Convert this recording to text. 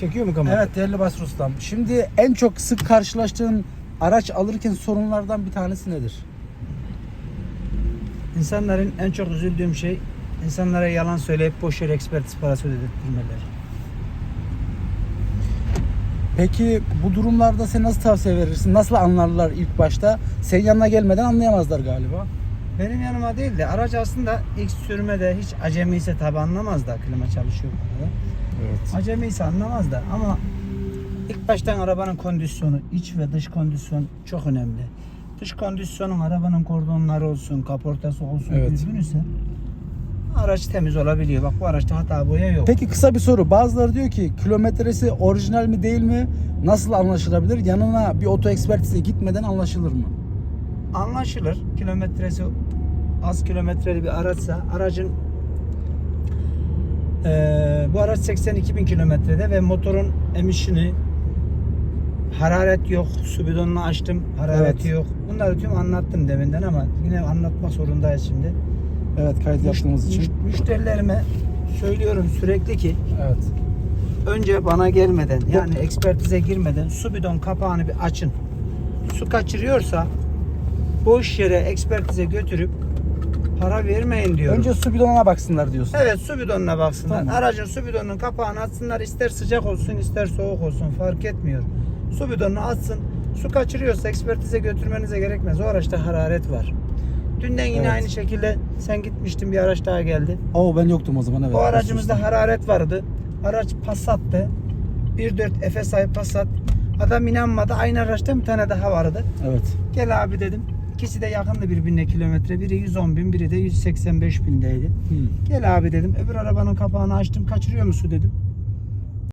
Çekiyor mu kamera? Evet değerli Basri Ustam. Şimdi en çok sık karşılaştığın araç alırken sorunlardan bir tanesi nedir? İnsanların en çok üzüldüğüm şey insanlara yalan söyleyip boş yere ekspertiz parası ödettirmeleri. Peki bu durumlarda sen nasıl tavsiye verirsin? Nasıl anlarlar ilk başta? Senin yanına gelmeden anlayamazlar galiba. Benim yanıma değil de araç aslında ilk sürmede hiç acemi ise tabi anlamaz da klima çalışıyor bu arada. Evet. Acemi ise anlamaz da ama ilk baştan arabanın kondisyonu, iç ve dış kondisyon çok önemli. Dış kondisyonun arabanın kordonları olsun, kaportası olsun Evet. düzgün ise araç temiz olabiliyor. Bak bu araçta hata boya yok. Peki kısa bir soru. Bazıları diyor ki kilometresi orijinal mi değil mi? Nasıl anlaşılabilir? Yanına bir oto ekspertize gitmeden anlaşılır mı? anlaşılır. Kilometresi az kilometreli bir araçsa aracın eee, bu araç 82 bin kilometrede ve motorun emission'ı hararet yok. Su bidonunu açtım. Harareti Evet. yok. Bunları tüm anlattım deminden ama yine anlatmak zorundayız şimdi. Evet kayıt yaptığımız için. Müş- Müşterilerime söylüyorum sürekli ki Evet. önce bana gelmeden yani ekspertize girmeden su bidon kapağını bir açın. Su kaçırıyorsa boş yere ekspertize götürüp para vermeyin diyorum. Önce su bidonuna baksınlar diyorsun. Evet su bidonuna baksınlar. Tamam. Aracın su bidonunun kapağını açsınlar. ister sıcak olsun ister soğuk olsun fark etmiyor. Su bidonunu açsın. Su kaçırıyorsa ekspertize götürmenize gerekmez. O araçta hararet var. Dünden yine Evet. aynı şekilde sen gitmiştin bir araç daha geldi. Oo ben yoktum o zaman evet. O aracımızda hararet vardı. Araç Passat'tı. 1.4 F'e sahip Passat. Adam inanmadı. Aynı araçta bir tane daha vardı. Evet. Gel abi dedim. İkisi de yakındı birbirine kilometre. Biri 110 bin, biri de 185 bindeydi. Hı. Gel abi dedim. Öbür arabanın kapağını açtım. Kaçırıyor musun dedim.